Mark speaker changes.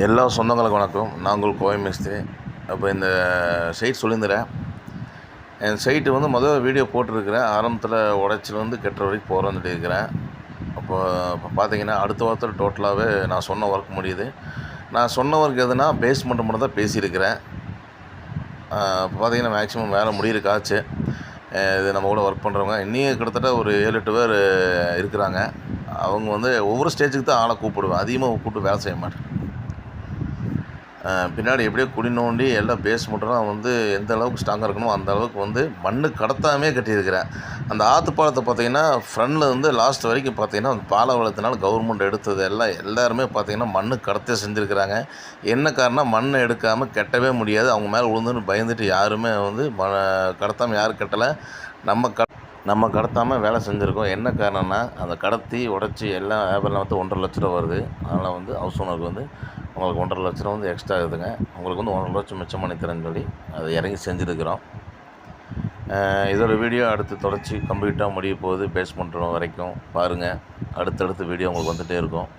Speaker 1: எல்லா சொந்தங்களுக்கு வணக்கம். நான் உங்கள் கோவை மிஸ்திரி. அப்போ இந்த சைட் சொல்லியிருந்துறேன் என் சைட்டு வந்து முதல் வீடியோ போட்டிருக்கிறேன். ஆரம்பத்தில் உடச்சிலேருந்து கெட்ட வரைக்கும் போகிறோன்னு சொல்லியிருக்கிறேன். அப்போ இப்போ பார்த்தீங்கன்னா அடுத்த வாரத்தில் டோட்டலாகவே நான் சொன்ன ஒர்க் முடியுது. நான் சொன்ன ஒர்க் எதுனா பேஸ்மெண்ட் மட்டும் தான் பேசியிருக்கிறேன். இப்போ பார்த்தீங்கன்னா மேக்ஸிமம் வேலை முடியிருக்காச்சு இது நம்ம கூட ஒர்க் பண்ணுறவங்க இன்னும் கிட்டத்தட்ட ஒரு ஏழு எட்டு பேர் இருக்கிறாங்க. அவங்க வந்து ஒவ்வொரு ஸ்டேஜுக்கு தான் ஆளை கூப்பிடுவேன். அதிகமாக கூப்பிட்டு வேலை செய்ய மாட்டேன். பின்னாடி எப்படியோ குடி நோண்டி எல்லாம் பேஸ் மட்டும் வந்து எந்த அளவுக்கு ஸ்ட்ராங்காக இருக்கணுமோ அந்த அளவுக்கு வந்து மண்ணு கடத்தாமே கட்டியிருக்கிறேன். அந்த ஆற்று பாலத்தை பார்த்தீங்கன்னா ஃப்ரண்டில் இருந்து லாஸ்ட் வரைக்கும் பார்த்தீங்கன்னா அந்த பாலை வளத்தினால கவர்மெண்ட் எடுத்தது எல்லாம் எல்லாருமே பார்த்தீங்கன்னா மண்ணு கடத்தே செஞ்சுருக்கிறாங்க. என்ன காரணம் மண்ணை எடுக்காமல் கட்டவே முடியாது. அவங்க மேலே விழுந்துன்னு பயந்துட்டு யாருமே வந்து ம கடத்தாமல் யாரும் கட்டலை. நம்ம க நம்ம கடத்தாமல் வேலை செஞ்சுருக்கோம். என்ன காரணம்னா அந்த கடத்தி உடச்சி எல்லாம் வியாபாரம் வந்து ஒன்றரை லட்ச ரூபா வருது. அதனால் வந்து ஹவுஸ் ஓனருக்கு வந்து உங்களுக்கு ஒன்றரை லட்ச ரூபா வந்து எக்ஸ்ட்ரா ஆகுதுங்க. உங்களுக்கு வந்து ஒன்றரை லட்சம் மிச்சம் பண்ணி தரேன்னு சொல்லி அதை இறங்கி செஞ்சுருக்கிறோம். இதோட வீடியோ அடுத்து தொடர்ச்சி கம்ப்ளீட்டாக முடிய போகுது. பேஸ் பண்ணுற வரைக்கும் பாருங்கள் அடுத்தடுத்து வீடியோ உங்களுக்கு வந்துகிட்டே இருக்கும்.